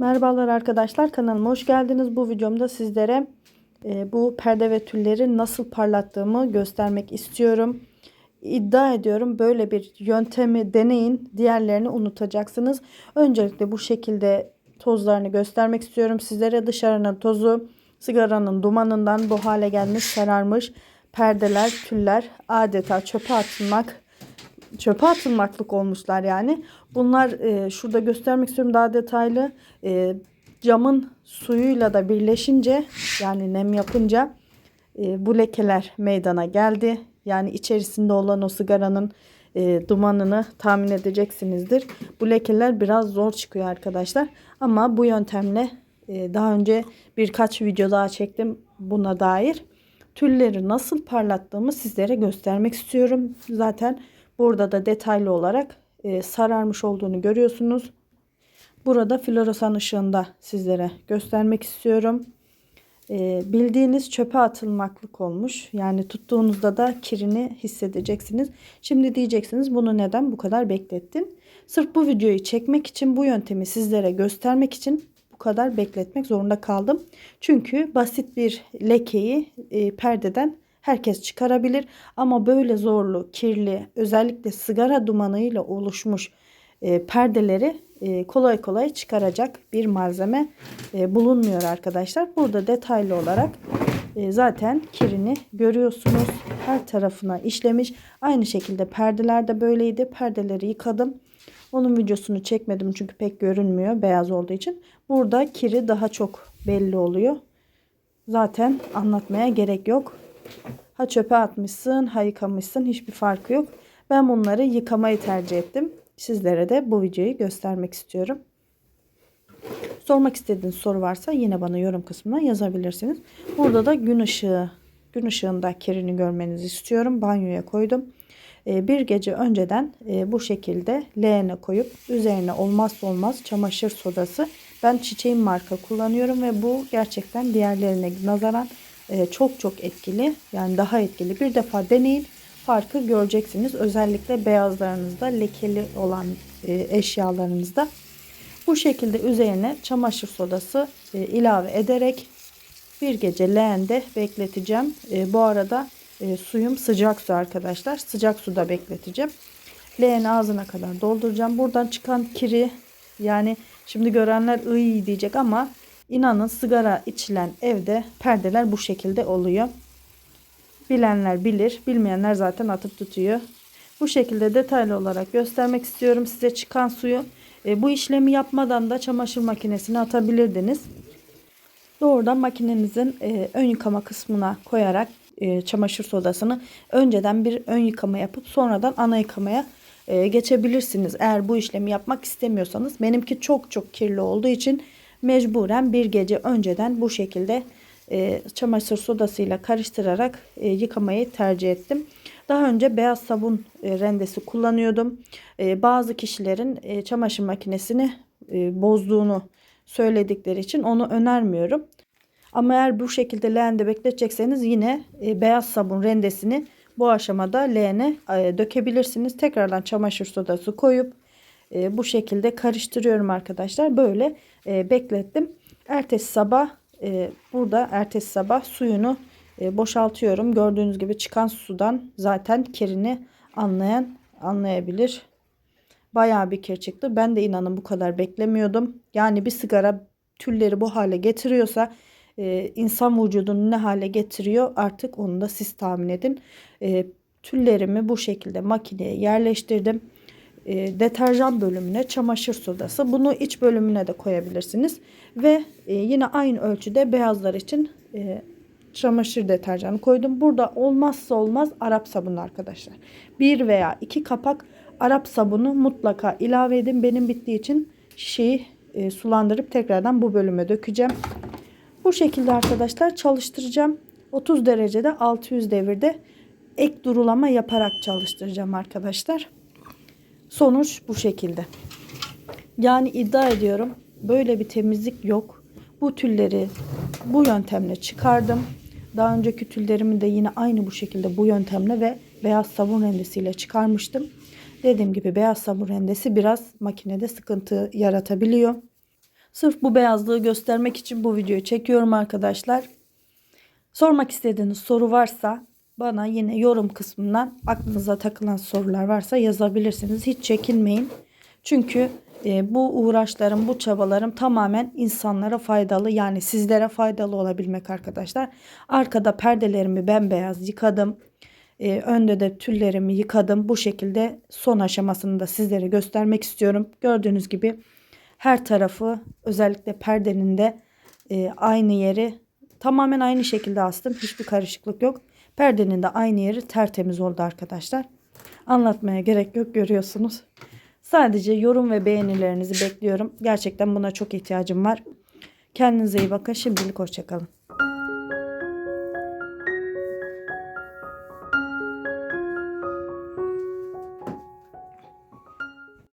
Merhabalar arkadaşlar kanalıma hoş geldiniz. Bu videomda sizlere e, bu perde ve tülleri nasıl parlattığımı göstermek istiyorum. İddia ediyorum böyle bir yöntemi deneyin diğerlerini unutacaksınız. Öncelikle bu şekilde tozlarını göstermek istiyorum. Sizlere dışarının tozu sigaranın dumanından bu hale gelmiş sararmış perdeler tüller adeta çöpe atılmak çöpe atılmaklık olmuşlar yani. Bunlar e, şurada göstermek istiyorum daha detaylı. E, camın suyuyla da birleşince yani nem yapınca e, bu lekeler meydana geldi. Yani içerisinde olan o sigaranın e, dumanını tahmin edeceksinizdir. Bu lekeler biraz zor çıkıyor arkadaşlar. Ama bu yöntemle e, daha önce birkaç video daha çektim buna dair. Tülleri nasıl parlattığımı sizlere göstermek istiyorum. Zaten Burada da detaylı olarak e, sararmış olduğunu görüyorsunuz. Burada floresan ışığında sizlere göstermek istiyorum. E, bildiğiniz çöpe atılmaklık olmuş. Yani tuttuğunuzda da kirini hissedeceksiniz. Şimdi diyeceksiniz bunu neden bu kadar beklettin? Sırf bu videoyu çekmek için bu yöntemi sizlere göstermek için bu kadar bekletmek zorunda kaldım. Çünkü basit bir lekeyi e, perdeden herkes çıkarabilir. Ama böyle zorlu, kirli, özellikle sigara dumanıyla oluşmuş e, perdeleri e, kolay kolay çıkaracak bir malzeme e, bulunmuyor arkadaşlar. Burada detaylı olarak e, zaten kirini görüyorsunuz. Her tarafına işlemiş. Aynı şekilde perdeler de böyleydi. Perdeleri yıkadım. Onun videosunu çekmedim çünkü pek görünmüyor beyaz olduğu için. Burada kiri daha çok belli oluyor. Zaten anlatmaya gerek yok. Ha çöpe atmışsın, ha yıkamışsın hiçbir farkı yok. Ben bunları yıkamayı tercih ettim. Sizlere de bu videoyu göstermek istiyorum. Sormak istediğiniz soru varsa yine bana yorum kısmına yazabilirsiniz. Burada da gün ışığı, gün ışığında kirini görmenizi istiyorum. Banyoya koydum. Ee, bir gece önceden e, bu şekilde leğene koyup üzerine olmazsa olmaz çamaşır sodası. Ben çiçeğin marka kullanıyorum ve bu gerçekten diğerlerine nazaran çok çok etkili. Yani daha etkili. Bir defa deneyin. Farkı göreceksiniz. Özellikle beyazlarınızda lekeli olan e, eşyalarınızda. Bu şekilde üzerine çamaşır sodası e, ilave ederek bir gece leğende bekleteceğim. E, bu arada e, suyum sıcak su arkadaşlar. Sıcak suda bekleteceğim. Leğeni ağzına kadar dolduracağım. Buradan çıkan kiri yani şimdi görenler iyi diyecek ama İnanın sigara içilen evde perdeler bu şekilde oluyor. Bilenler bilir, bilmeyenler zaten atıp tutuyor. Bu şekilde detaylı olarak göstermek istiyorum size çıkan suyu. E, bu işlemi yapmadan da çamaşır makinesine atabilirdiniz. Doğrudan makinenizin e, ön yıkama kısmına koyarak e, çamaşır sodasını önceden bir ön yıkama yapıp sonradan ana yıkamaya e, geçebilirsiniz. Eğer bu işlemi yapmak istemiyorsanız benimki çok çok kirli olduğu için mecburen bir gece önceden bu şekilde e, çamaşır sodasıyla karıştırarak e, yıkamayı tercih ettim. Daha önce beyaz sabun e, rendesi kullanıyordum. E, bazı kişilerin e, çamaşır makinesini e, bozduğunu söyledikleri için onu önermiyorum. Ama eğer bu şekilde leğende bekletecekseniz yine e, beyaz sabun rendesini bu aşamada leğene e, dökebilirsiniz. Tekrardan çamaşır sodası koyup e, bu şekilde karıştırıyorum arkadaşlar. Böyle e, beklettim. Ertesi sabah e, burada ertesi sabah suyunu e, boşaltıyorum. Gördüğünüz gibi çıkan sudan zaten kirini anlayan anlayabilir. Bayağı bir kir çıktı. Ben de inanın bu kadar beklemiyordum. Yani bir sigara tülleri bu hale getiriyorsa e, insan vücudunu ne hale getiriyor artık onu da siz tahmin edin. E, tüllerimi bu şekilde makineye yerleştirdim e, deterjan bölümüne çamaşır sodası. Bunu iç bölümüne de koyabilirsiniz. Ve e, yine aynı ölçüde beyazlar için e, çamaşır deterjanı koydum. Burada olmazsa olmaz Arap sabunu arkadaşlar. Bir veya iki kapak Arap sabunu mutlaka ilave edin. Benim bittiği için şişeyi e, sulandırıp tekrardan bu bölüme dökeceğim. Bu şekilde arkadaşlar çalıştıracağım. 30 derecede 600 devirde ek durulama yaparak çalıştıracağım arkadaşlar. Sonuç bu şekilde. Yani iddia ediyorum böyle bir temizlik yok. Bu tülleri bu yöntemle çıkardım. Daha önceki tüllerimi de yine aynı bu şekilde bu yöntemle ve beyaz sabun rendesiyle çıkarmıştım. Dediğim gibi beyaz sabun rendesi biraz makinede sıkıntı yaratabiliyor. Sırf bu beyazlığı göstermek için bu videoyu çekiyorum arkadaşlar. Sormak istediğiniz soru varsa bana yine yorum kısmından aklınıza takılan sorular varsa yazabilirsiniz. Hiç çekinmeyin. Çünkü e, bu uğraşlarım, bu çabalarım tamamen insanlara faydalı yani sizlere faydalı olabilmek arkadaşlar. Arkada perdelerimi bembeyaz yıkadım. E, önde de tüllerimi yıkadım. Bu şekilde son aşamasını da sizlere göstermek istiyorum. Gördüğünüz gibi her tarafı özellikle perdenin de e, aynı yeri tamamen aynı şekilde astım. Hiçbir karışıklık yok. Perdenin de aynı yeri tertemiz oldu arkadaşlar. Anlatmaya gerek yok görüyorsunuz. Sadece yorum ve beğenilerinizi bekliyorum. Gerçekten buna çok ihtiyacım var. Kendinize iyi bakın. Şimdilik hoşçakalın.